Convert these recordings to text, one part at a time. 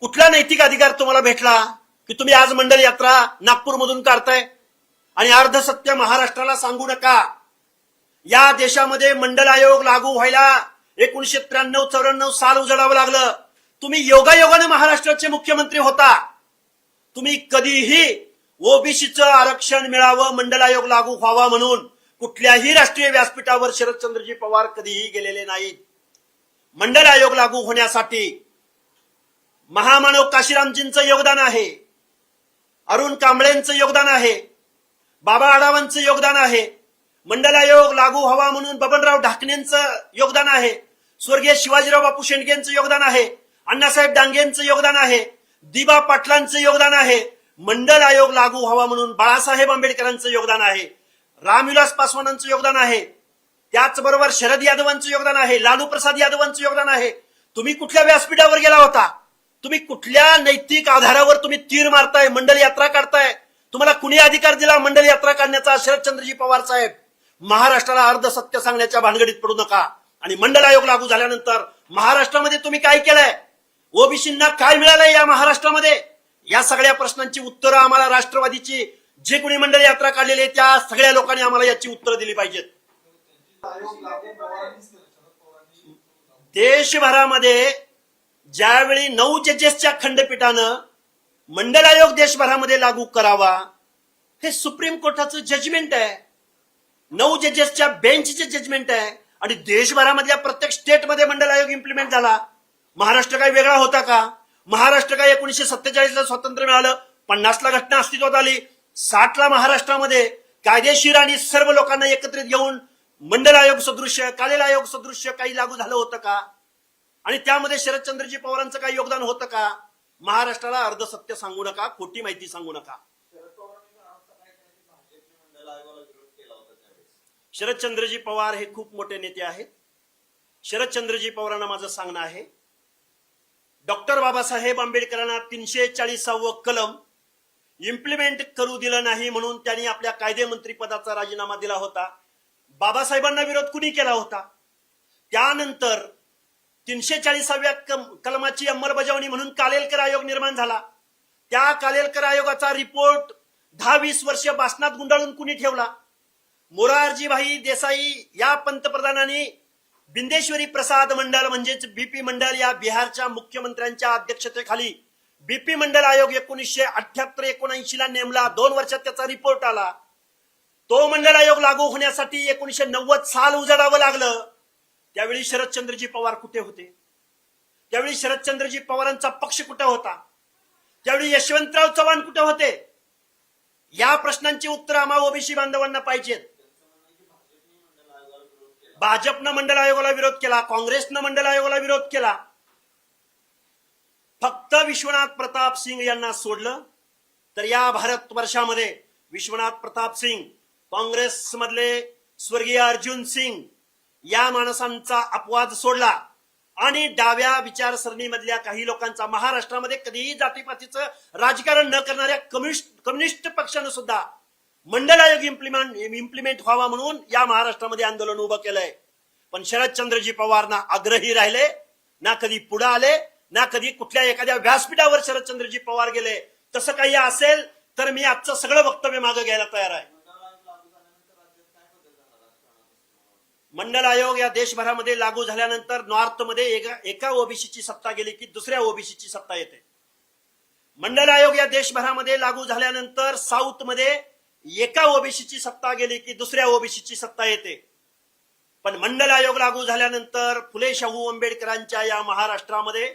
कुठला नैतिक अधिकार तुम्हाला भेटला की तुम्ही आज मंडल यात्रा नागपूरमधून काढताय? आणि अर्धसत्य महाराष्ट्राला सांगू नका. या देशामध्ये मंडल आयोग लागू व्हायला एकोणीशे त्र्याण्णव चौऱ्याण्णव साल उजडावं लागलं. तुम्ही योगायोगाने महाराष्ट्राचे मुख्यमंत्री होता. तुम्ही कधीही ओबीसीचं आरक्षण मिळावं मंडल आयोग लागू व्हावा म्हणून कुठल्याही राष्ट्रीय व्यासपीठावर शरदचंद्रजी पवार कधीही गेलेले नाहीत. मंडल आयोग लागू होण्यासाठी महामानव काशीरामजींचं योगदान आहे अरुण कांबळेंचं योगदान आहे बाबा आढावांचं योगदान आहे मंडल आयोग लागू व्हावा म्हणून बबनराव ढाकणेंचं योगदान आहे स्वर्गीय शिवाजीराव बापू शेंडगेंचं योगदान आहे अण्णासाहेब डांगेंचं योगदान आहे दिबा पाटलांचं योगदान आहे मंडल आयोग लागू व्हावा म्हणून बाळासाहेब आंबेडकरांचं योगदान आहे रामविलास पासवानांचं योगदान आहे त्याचबरोबर शरद यादवांचं योगदान आहे लालू प्रसाद यादवांचं योगदान आहे तुम्ही कुठल्या व्यासपीठावर गेला होता तुम्ही कुठल्या नैतिक आधारावर तुम्ही तीर मारताय मंडल यात्रा काढताय? तुम्हाला कुणी अधिकार दिला मंडल यात्रा काढण्याचा? शरदचंद्रजी पवार साहेब महाराष्ट्राला अर्ध सत्य सांगण्याच्या भानगडीत पडू नका. आणि मंडल आयोग लागू झाल्यानंतर महाराष्ट्रामध्ये तुम्ही काय केलंय? ओबीसींना काय मिळालंय या महाराष्ट्रामध्ये? या सगळ्या प्रश्नांची उत्तरं आम्हाला राष्ट्रवादीची जे कोणी मंडल यात्रा काढलेली आहे त्या सगळ्या लोकांनी आम्हाला याची उत्तरं दिली पाहिजेत. देशभरामध्ये ज्यावेळी नऊ जजेसच्या खंडपीठानं मंडल आयोग देशभरामध्ये लागू करावा हे सुप्रीम कोर्टाचं जजमेंट आहे. नऊ जजेसच्या बेंचचे जजमेंट आहे. आणि देशभरामधल्या प्रत्येक स्टेटमध्ये मंडल आयोग इम्प्लिमेंट झाला. महाराष्ट्र काय वेगळा होता का? महाराष्ट्र काय एकोणीशे सत्तेचाळीसला स्वातंत्र्य मिळालं. पन्नासला घटना अस्तित्वात आली. साठला महाराष्ट्रामध्ये कायदेशीर आणि सर्व लोकांना एकत्रित घेऊन मंडल आयोग सदृश्य कालेला आयोग सदृश्य काही लागू झालं होतं का? आणि त्यामध्ये शरदचंद्रजी पवारांचं काही योगदान होतं का? महाराष्ट्राला अर्ध सत्य सांगू नका खोटी माहिती सांगू नका. शरदचंद्रजी पवार हे खूप मोठे नेते आहेत. शरदचंद्रजी पवारांना माझं सांगणं आहे डॉक्टर बाबासाहेब आंबेडकरांना तीनशे चाळीसावं कलम इम्प्लिमेंट करू दिलं नाही म्हणून त्यांनी आपल्या कायदेमंत्री पदाचा राजीनामा दिला होता. बाबासाहेबांना विरोध कुणी केला होता? त्यानंतर तीनशे चाळीसाव्या कलमाची अंमलबजावणी म्हणून कालेलकर आयोग निर्माण झाला. त्या कालेलकर आयोगाचा रिपोर्ट दहा वीस वर्ष बासनात गुंडाळून कुणी ठेवला? मोरारजीभाई देसाई या पंतप्रधानांनी बिंदेश्वरी प्रसाद मंडळ म्हणजेच बीपी मंडळ या बिहारच्या मुख्यमंत्र्यांच्या अध्यक्षतेखाली बीपी मंडळ आयोग एकोणीसशे अठ्याहत्तर एकोणऐंशी ला नेमला. दोन वर्षात त्याचा रिपोर्ट आला. तो मंडळ आयोग लागू होण्यासाठी एकोणीसशे नव्वद साल उजाडावं लागलं. त्यावेळी शरदचंद्रजी पवार कुठे होते? त्यावेळी शरदचंद्रजी पवारांचा पक्ष कुठे होता? त्यावेळी यशवंतराव चव्हाण कुठे होते? या प्रश्नांची उत्तर आम्हाला ओबीसी बांधवांना पाहिजेत. भाजपनं मंडल आयोगाला विरोध केला काँग्रेसनं मंडल आयोगाला विरोध केला. फक्त विश्वनाथ प्रताप सिंग यांना सोडलं तर या भारत वर्षामध्ये विश्वनाथ प्रताप सिंग काँग्रेसमधले स्वर्गीय अर्जुन सिंग या माणसांचा अपवाद सोडला आणि डाव्या विचारसरणीमधल्या काही लोकांचा महाराष्ट्रामध्ये कधीही जातीपातीचं राजकारण न करणाऱ्या कम्युनिस्ट कम्युनिस्ट पक्षानं सुद्धा मंडल आयोग इम्प्लिमेंट इम्प्लिमेंट व्हावा म्हणून या महाराष्ट्रामध्ये आंदोलन उभं केलंय. पण शरदचंद्रजी पवार ना आग्रही राहिले ना कधी पुढे आले ना कधी कुठल्या एखाद्या व्यासपीठावर शरदचंद्रजी पवार गेले. तसं काही असेल तर मी आजचं सगळं वक्तव्य मागे घ्यायला तयार आहे मंडल आयोग लागू झाल्यानंतर राज्यात काय बदल झाला राजकारणात मंडल आयोग या देशभरामध्ये लागू झाल्यानंतर नॉर्थमध्ये एका एका ओबीसीची सत्ता गेली की दुसऱ्या ओबीसीची सत्ता येते. मंडल आयोग या देशभरामध्ये लागू झाल्यानंतर साऊथमध्ये एका ओबीसीची सत्ता गेली की दुसऱ्या ओबीसीची सत्ता येते. पण मंडल आयोग लागू झाल्यानंतर फुले शाहू आंबेडकरांच्या या महाराष्ट्रामध्ये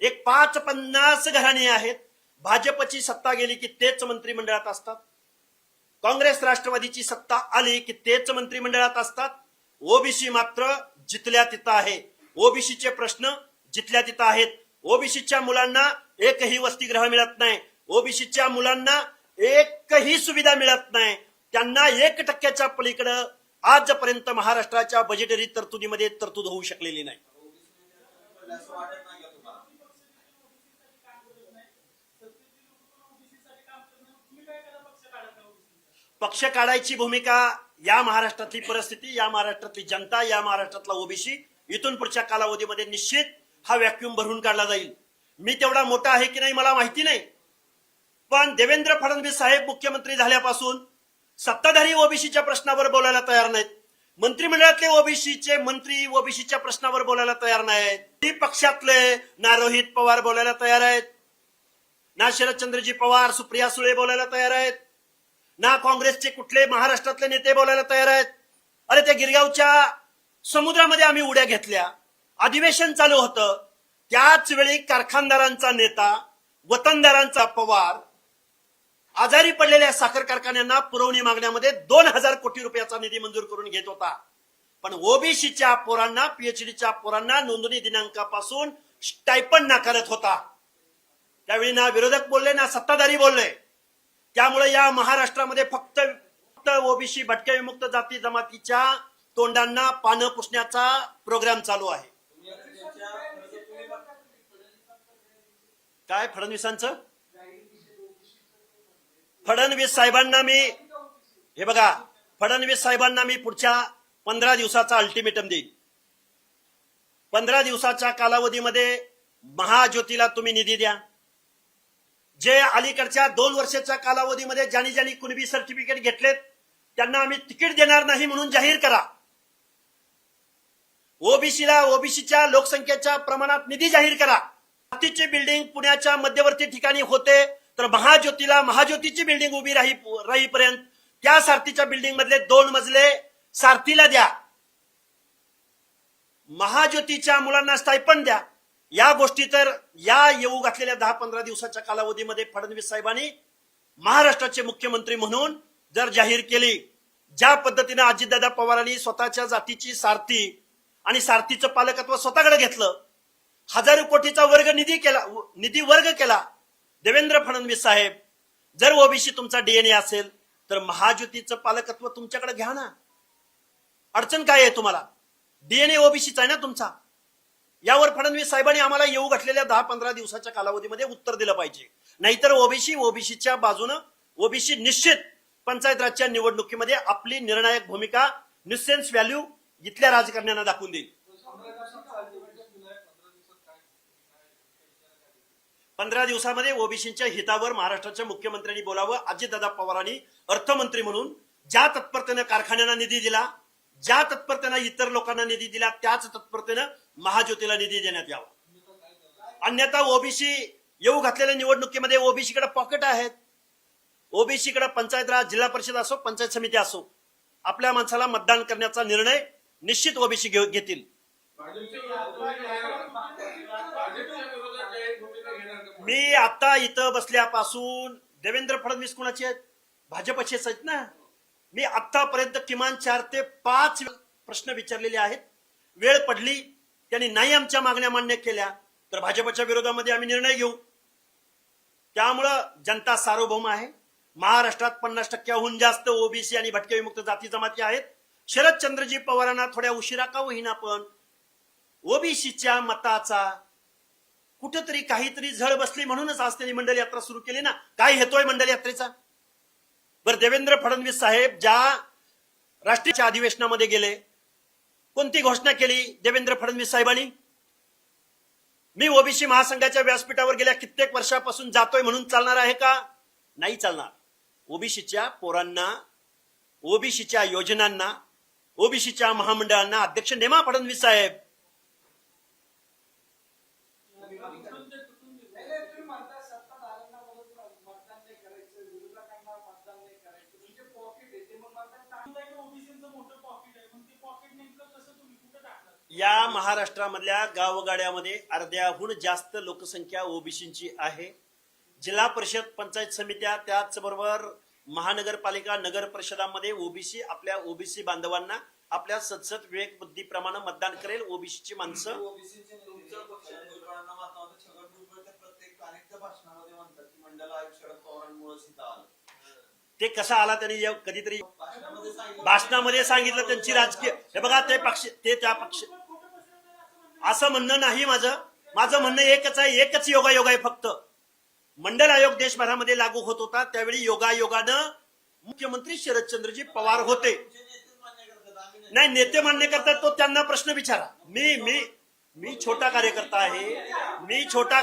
एक पाच पन्नास घराणे आहेत. भाजपची सत्ता गेली की तेच मंत्रिमंडळात असतात. काँग्रेस राष्ट्रवादीची सत्ता आली की तेच मंत्रिमंडळात असतात? ओबीसी मात्र जिथल्या तिथं आहे. ओबीसीचे प्रश्न जिथल्या तिथं आहेत. ओबीसीच्या मुलांना एकही वसतिगृह मिळत नाही. ओबीसीच्या मुलांना एकही सुविधा मिळत नाही. त्यांना एक टक्क्याच्या पलीकडं आजपर्यंत महाराष्ट्राच्या बजेटरी तरतुदीमध्ये तरतूद होऊ शकलेली नाही असं वाटत नाही का तुम्हाला पक्ष काढायची भूमिका या महाराष्ट्रातली परिस्थिती या महाराष्ट्रातली जनता या महाराष्ट्रातला ओबीसी इथून पुढच्या कालावधीमध्ये निश्चित हा व्हॅक्युम भरून काढला जाईल. मी तेवढा मोठा आहे की नाही मला माहिती नाही. पण देवेंद्र फडणवीस साहेब मुख्यमंत्री झाल्यापासून सत्ताधारी ओबीसीच्या प्रश्नावर बोलायला तयार नाहीत. मंत्रिमंडळातले ओबीसीचे मंत्री ओबीसीच्या प्रश्नावर बोलायला तयार नाहीत. ती पक्षातले ना रोहित पवार बोलायला तयार आहेत. ना शरदचंद्रजी पवार सुप्रिया सुळे बोलायला तयार आहेत. ना काँग्रेसचे कुठले महाराष्ट्रातले नेते बोलायला तयार आहेत? अरे त्या गिरगावच्या समुद्रामध्ये आम्ही उड्या घेतल्या. अधिवेशन चालू होतं. त्याच वेळी कारखानदारांचा नेता वतनदारांचा पवार आजारी पडलेल्या साखर कारखान्यांना पुरवणी मागण्यामध्ये दोन हजार कोटी रुपयाचा निधी मंजूर करून घेत होता. पण ओबीसीच्या पोरांना पीएचडीच्या पोरांना नोंदणी दिनांकापासून स्टायपंड नाकारत होता. त्यावेळी ना विरोधक बोलले ना सत्ताधारी बोलले. त्यामुळे या महाराष्ट्रामध्ये फक्त फक्त ओबीसी भटक्या विमुक्त जाती जमातीच्या तोंडांना पानं पुसण्याचा प्रोग्राम चालू आहे. काय फडणवीसांचं? फडणवीस साहेबांना मी हे बघा फडणवीस साहेबांना मी पुढच्या पंधरा दिवसाचा अल्टिमेटम देईन. पंधरा दिवसाच्या कालावधीमध्ये महाज्योतीला तुम्ही निधी द्या. जे अलीकडच्या दोन वर्षाच्या कालावधीमध्ये ज्यांनी ज्यांनी कुणबी सर्टिफिकेट घेतलेत त्यांना आम्ही तिकीट देणार नाही म्हणून जाहीर करा. ओबीसीला ओबीसीच्या लोकसंख्येच्या प्रमाणात निधी जाहीर करा. जातीची बिल्डिंग पुण्याच्या मध्यवर्ती ठिकाणी होते तर महाज्योतीला महाज्योतीची बिल्डिंग उभी राही राहीपर्यंत त्या सारथीच्या बिल्डिंग मधले दोन मजले सारथीला द्या. महाज्योतीच्या मुलांना स्टायपण द्या. या गोष्टी तर या येऊ घातलेल्या दहा पंधरा दिवसाच्या कालावधीमध्ये फडणवीस साहेबांनी महाराष्ट्राचे मुख्यमंत्री म्हणून जर जाहीर केली ज्या पद्धतीने अजितदादा पवारांनी स्वतःच्या जातीची सारथी आणि सारथीचं पालकत्व स्वतःकडे घेतलं हजारो कोटीचा वर्ग निधी केला निधी वर्ग केला देवेंद्र फडणवीस साहेब जर ओबीसी तुमचा डीएनए असेल तर महाज्योतीचं पालकत्व तुमच्याकडे घ्या ना. अडचण काय आहे तुम्हाला? डीएनए ओबीसीचा आहे ना तुमचा. यावर फडणवीस साहेबांनी आम्हाला येऊ घातलेल्या दहा पंधरा दिवसाच्या कालावधीमध्ये उत्तर दिलं पाहिजे. नाहीतर ओबीसी ओबीसीच्या बाजूनं ओबीसी निश्चित पंचायत राजच्या निवडणुकीमध्ये आपली निर्णायक भूमिका निसेन्स व्हॅल्यू इथल्या राजकारण्यांना दाखवून देईल. पंधरा दिवसामध्ये ओबीसीच्या हितावर महाराष्ट्राच्या मुख्यमंत्र्यांनी बोलावं अजितदादा पवारांनी अर्थमंत्री म्हणून ज्या तत्परतेनं कारखान्यांना निधी दिला ज्या तत्परतेनं इतर लोकांना निधी दिला त्याच तत्परतेनं महाज्योतीला निधी देण्यात यावा. अन्यथा ओबीसी येऊ घातलेल्या निवडणुकीमध्ये ओबीसीकडे पॉकेट आहेत. ओबीसीकडे पंचायत राज जिल्हा परिषद असो पंचायत समिती असो आपल्या माणसाला मतदान करण्याचा निर्णय निश्चित ओबीसी घेतील. मी आता इथं बसल्यापासून देवेंद्र फडणवीस कुणाचे आहेत? भाजपचेच आहेत ना? मी आतापर्यंत किमान चार ते पाच प्रश्न विचारलेले आहेत. वेळ पडली त्यांनी नाही आमच्या मागण्या मान्य केल्या तर भाजपच्या विरोधामध्ये आम्ही निर्णय घेऊ. त्यामुळं जनता सार्वभौम आहे. महाराष्ट्रात पन्नास टक्क्याहून जास्त ओबीसी आणि भटके विमुक्त जाती जमाती आहेत. शरदचंद्रजी पवारांना थोड्या उशिरा का होईना पण ओबीसीच्या मताचा कुठंतरी काहीतरी झळ बसली म्हणूनच आज त्यांनी मंडल यात्रा सुरू केली ना? काय हेतोय मंडल यात्रेचा? बरं देवेंद्र फडणवीस साहेब ज्या राष्ट्रीय अधिवेशनामध्ये गेले कोणती घोषणा केली देवेंद्र फडणवीस साहेबांनी? मी ओबीसी महासंघाच्या व्यासपीठावर गेल्या कित्येक वर्षापासून जातोय म्हणून चालणार आहे का? नाही चालणार. ओबीसीच्या पोरांना ओबीसीच्या योजनांना ओबीसीच्या महामंडळांना अध्यक्ष नेमा फडणवीस साहेब. या महाराष्ट्रामधल्या गावगाड्यामध्ये अर्ध्याहून जास्त लोकसंख्या ओबीसीची आहे. जिल्हा परिषद पंचायत समित्या त्याचबरोबर महानगरपालिका नगर परिषदामध्ये ओबीसी आपल्या ओबीसी बांधवांना आपल्या सदसद विवेक बुद्धीप्रमाणे मतदान करेल ओबीसीची माणसं. भुजबळ ते कसा आला त्यांनी कधीतरी भाषणामध्ये सांगितलं त्यांची राजकीय हे बघा ते पक्ष ते त्या पक्ष असं म्हणणं नाही माझं. माझं म्हणणं एकच आहे एकच योगायोग आहे फक्त. मंडल आयोग देशभरामध्ये लागू होत होता त्यावेळी योगायोगानं मुख्यमंत्री शरदचंद्रजी पवार होते. नाही नेते मान्य करतात तो त्यांना प्रश्न विचारा. मी मी मी छोटा कार्यकर्ता आहे. मी छोटा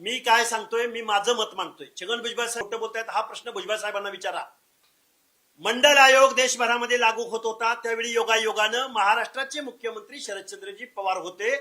मी काय सांगतोय? मी माझं मत मांडतोय छगन भुजबळ साहेब बोलतायत? हा प्रश्न भुजबळ साहेबांना विचारा. मंडल आयोग देशभरामध्ये लागू होत होता. त्यावेळी योगायोगानं महाराष्ट्राचे मुख्यमंत्री शरदचंद्रजी पवार होते.